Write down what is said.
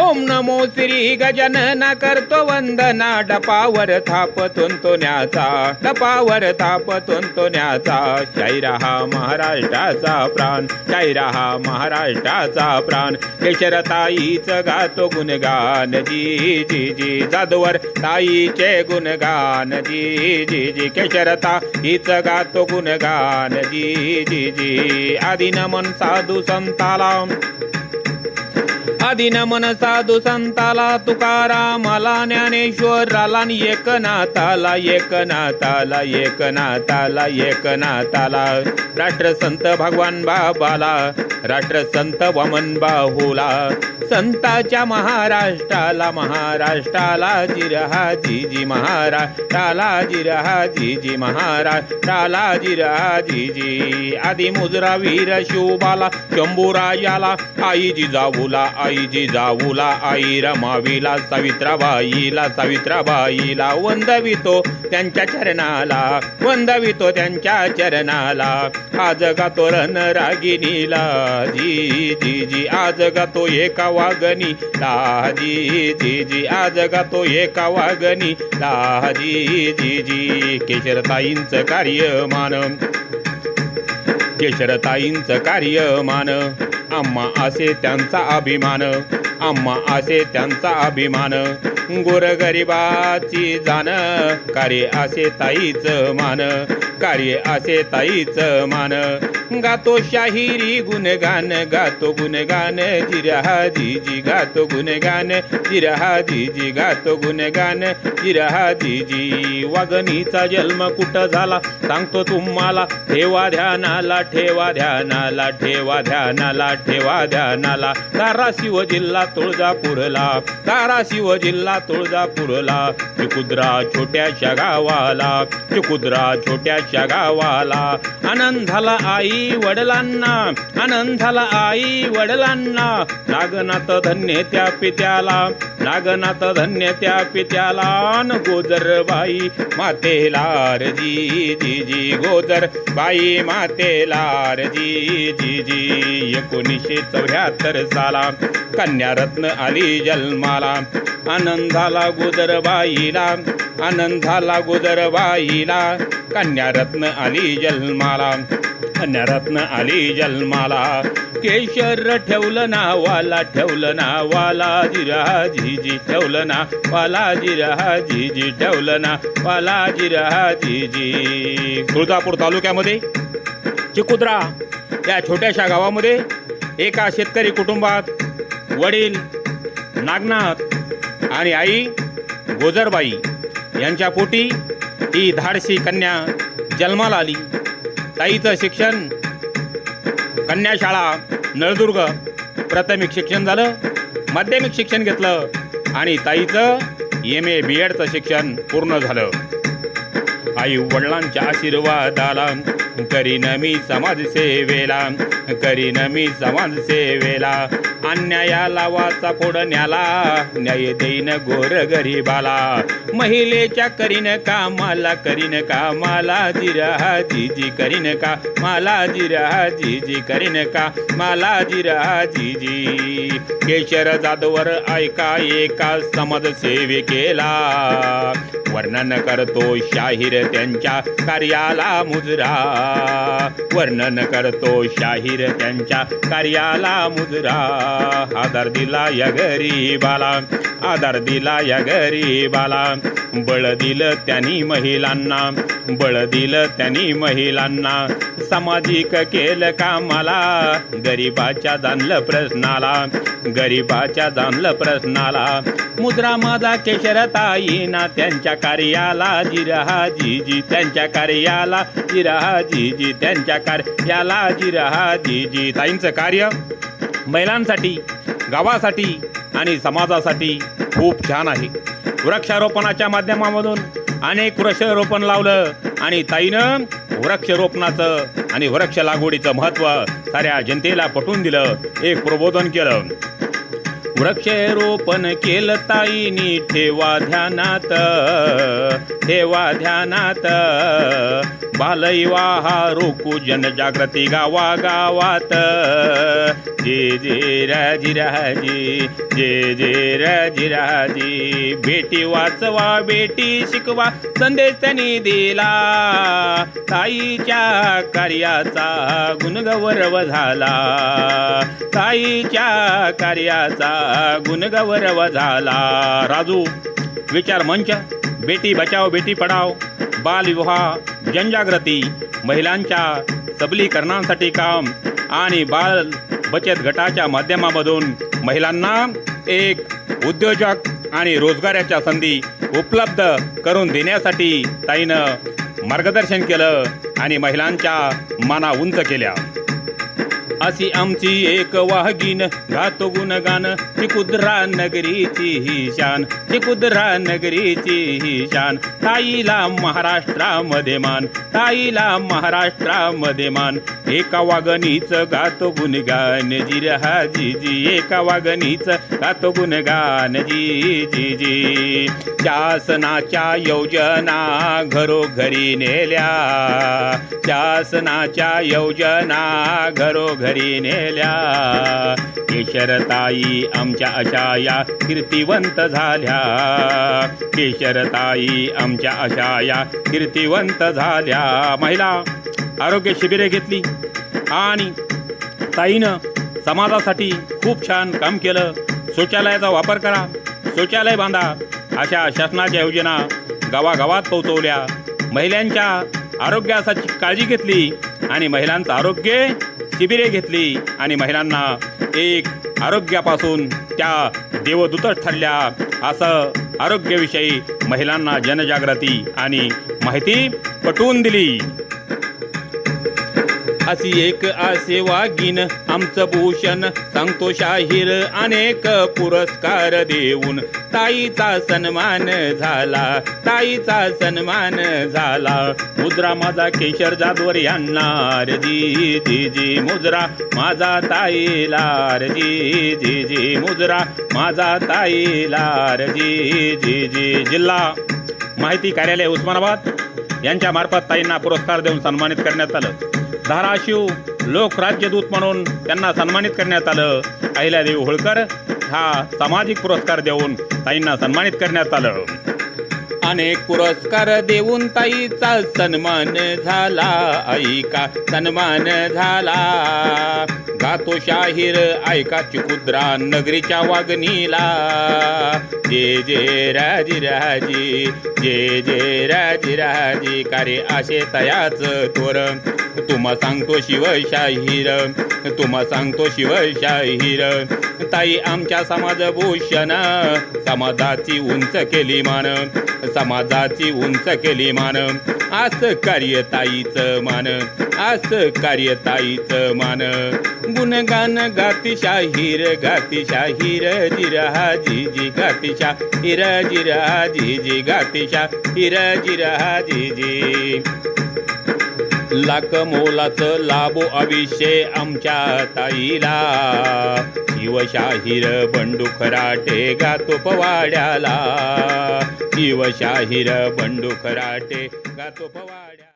ओम नमो श्री गजानना करतो वंदना. डपावर थापतून तो न्याचा. डपावर थापतून तो न्याचा. शाहिरा हा महाराष्ट्राचा प्राण. शायरा हा महाराष्ट्राचा प्राण. केशर ताईच गातो गुणगान. जी जी जी जादूवर ताईचे गुणगान. जी जी जी केशरता ताईच गातो गुणगान. जी जी जी आदिनमन साधू संताला. आदिन मन साधू संताला तुकारामाला ज्ञानेश्वराला आणि एकनाथाला एकनाथाला एकनाथाला एकनाथाला. राष्ट्रसंत भगवान बाबाला राष्ट्रसंत वामन बाहुला. संताच्या महाराष्ट्राला महाराष्ट्राला जिरहा जी महाराष्ट्राला जिरहा जी जी महाराष्ट्राला जिरहा आदि मुजरा वीर शिवबाला शंभूराजाला आई जिजाऊला आई आई जिजाऊला आई रमावीला सावित्राबाईला सावित्राबाईला वंदवितो त्यांच्या चरणाला वंदवितो त्यांच्या चरणाला आज गातो रण रागिनीला जी जी जी आज गातो एका वागणी दाजी जी जी आज गातो एका वागणी दाजी जी जी केशरताईंचं कार्य मान केशरताईंचं कार्य मान आम्हा असे त्यांचा अभिमान. आम्हा असे त्यांचा अभिमान. गोरगरिबाची जाण कार्य असे ताईच मान. कार्य असे ताईच मान. गातो शाहिरी गुणगान गातो गुणगान जिरहा जी गातो गुणगान जिरहा जी गातो गुणगान जिरहा जी. जी वागणीचा जन्म कुठं झाला? सांगतो तुम्हाला ठेवा ध्यानाला ठेवा ध्यानाला ठेवा ध्यानाला ठेवा ध्यानाला. धाराशिव जिल्हा तुळजापूरला. धाराशिव जिल्हा तुळजापूरला. चिकुद्रा छोट्याशा गावाला. चिकुद्रा छोट्याशा गावाला. आनंद झाला आई वडिलांना. आनंद झाला आई वडिलांना. नागनाथ धन्य त्या पित्याला. नागनाथ धन्य त्या पित्याला. न गोजर बाई मातेला जी जी जी गोजर बाई मातेला जी जी जी. एकोणीसशे चौऱ्याहत्तर साला रत्न आली जन्माला. आनंद झाला आनंदाला आनंद झाला कन्या कन्यारत्न आली जन्माला. कन्यारत्न आली जन्माला. केशर ठेवलं नावाला ठेवलं नावाला जिरा जी ठेवलं ना वाला जिरा ठेवलं ना वाला जिरा तुळजापूर तालुक्यामध्ये चिकुद्रा या छोट्याशा गावामध्ये एका शेतकरी कुटुंबात वडील नागनाथ आणि आई गोजरबाई यांच्या पोटी ही धाडसी कन्या जन्माला आली. ताईचं शिक्षण कन्याशाळा नळदुर्ग प्राथमिक शिक्षण झालं माध्यमिक शिक्षण घेतलं आणि ताईचं एम ए बी एडचं शिक्षण पूर्ण झालं. आई वडिलांच्या आशीर्वादाला करीन मी समाजसेवेला करीन मी समाजसेवेला. अन्यायाला वाचा फोडण्याला न्याय देईन गोर गरीबाला. महिलेच्या करीन कामाला करीन कामाला जिरा जीजी करीन का मला जिरा जीजी करीन का मला जिरा जीजी केशर जाधवर ऐका एका समाजसेविकेला. वर्णन करतो शाहीर त्यांच्या कार्याला मुजरा. वर्णन करतो शाहीर त्यांच्या कार्याला मुजरा. आधार दिला या गरीबाला आधार दिला या गरीबाला. बळ दिलं त्यांनी महिलांना बळ दिलं त्यांनी महिलांना. सामाजिक केलं कामाला गरीबाच्या जाणलं प्रश्नाला गरीबाच्या जाणलं प्रश्नाला. मुद्रा माझा केशरताईना त्यांच्या कार्याला जिरहा जी जी त्यांच्या कार्याला जिरहा जी जी त्यांच्या कार्याला जिरहा जी जी ताईंचं कार्य महिलांसाठी गावासाठी आणि समाजासाठी खूप छान आहे. वृक्षारोपणाच्या माध्यमामधून अनेक वृक्षारोपण लावलं आणि ताईनं वृक्षारोपणाचं आणि वृक्ष लागवडीचं महत्त्व साऱ्या जनतेला पटवून दिलं. एक प्रबोधन केलं. वृक्षारोपण केलं ताईनी ठेवा ध्यानात ठेवा ध्यानात. बालविवाहा रोकू जनजागृती गावागावात. जे जे राजी जे जे राजी बेटी वाचवा बेटी शिकवा संदेश त्यांनी दिला. ताईच्या कार्याचा गुणगौरव झाला. ताईच्या कार्याचा गुणगौरव झाला राजू विचार मंच बेटी बचाव बेटी पढाव बालविवाह जनजागृती महिलांच्या सबलीकरणासाठी काम आणि बाल बचत गटाच्या माध्यमामधून महिलांना एक उद्योजक आणि रोजगाराच्या संधी उपलब्ध करून देण्यासाठी ताईनं मार्गदर्शन केलं आणि महिलांच्या माना उंच केल्या. अशी आमची एक वाहगीन गातो गुणगान. चिकुद्रा नगरीची ही शान चिकुद्रा नगरीची ही शान. ताईला महाराष्ट्रामध्ये मान ताईला महाराष्ट्रामध्ये मान. एका वागणीचं गातो गुणगान जी रहा जी जी. एका वागणीचं गातो गुणगान जी जी जी. शासनाच्या योजना घरोघरी नेल्या. शासनाच्या योजना घरोघरी नेल्या. केशरताई आमच्या अशा या कीर्तिवंत झाल्या. केशरताई आमच्या अशा या कीर्तिवंत झाल्या. महिला आरोग्य शिबिरे घेतली. आणि ताईनं समाजासाठी खूप छान काम केलं. शौचालयाचा वापर करा. शौचालय बांधा. अशा शासनाच्या योजना गावागावात पोहोचवल्या. महिलांच्या आरोग्यासाठी काळजी घेतली आणि महिलांचं आरोग्य शिबिरे घेतली आणि महिलांना एक आरोग्यापासून त्या देवदूतच ठरल्या. असं आरोग्याविषयी महिलांना जनजागृती आणि माहिती पटवून दिली. अशी एक असे वागीन आमचं भूषण सांगतो शाहीर अनेक पुरस्कार देऊन. ताईचा सन्मान झाला ताईचा सन्मान झाला. मुद्रा माझा केशर जाधवर यांना जी जी जी माझा ताईला जी जी जी मुद्रा माझा ताईला जी जी जी जिल्हा. माहिती कार्यालय उस्मानाबाद. यांच्या मार्फत ताईंना पुरस्कार देऊन सन्मानित करण्यात आलं. धाराशिव लोकराज्यदूत म्हणून त्यांना सन्मानित करण्यात आलं. अहिल्यादेवी होळकर हा सामाजिक पुरस्कार देऊन ताईंना सन्मानित करण्यात आलं. अनेक पुरस्कार देऊन ताईचा सन्मान झाला. ऐका सन्मान झाला. गातो शाहीर ऐका चिकुद्रा नगरीच्या वागणीला. जे जे राजी राजी जे जे राजी राजी कारे आशे तयाच तोर तुम्हा सांगतो शिवशाहीर तुम्हा सांगतो शिवशाहीर ताई आमच्या समाजभूषण समाजाची उंच केली मान. समाजाची उंच केली मान. आस कार्यताईचं मान. आस कार्यताईचं मान. गुणगान गाती शाहीर गाती शाहीर जिरहा जी जी गाती शाहीर जिरहा जी जी गाती शाहीर जिरहा जी जी लाख मोलाचं लाभो अविषय आमच्या ताईला. शिवशाहीर बंडू खराटे गातो पवाड्याला. शिवशाहीर बंडू खराटे गातो पवाड्या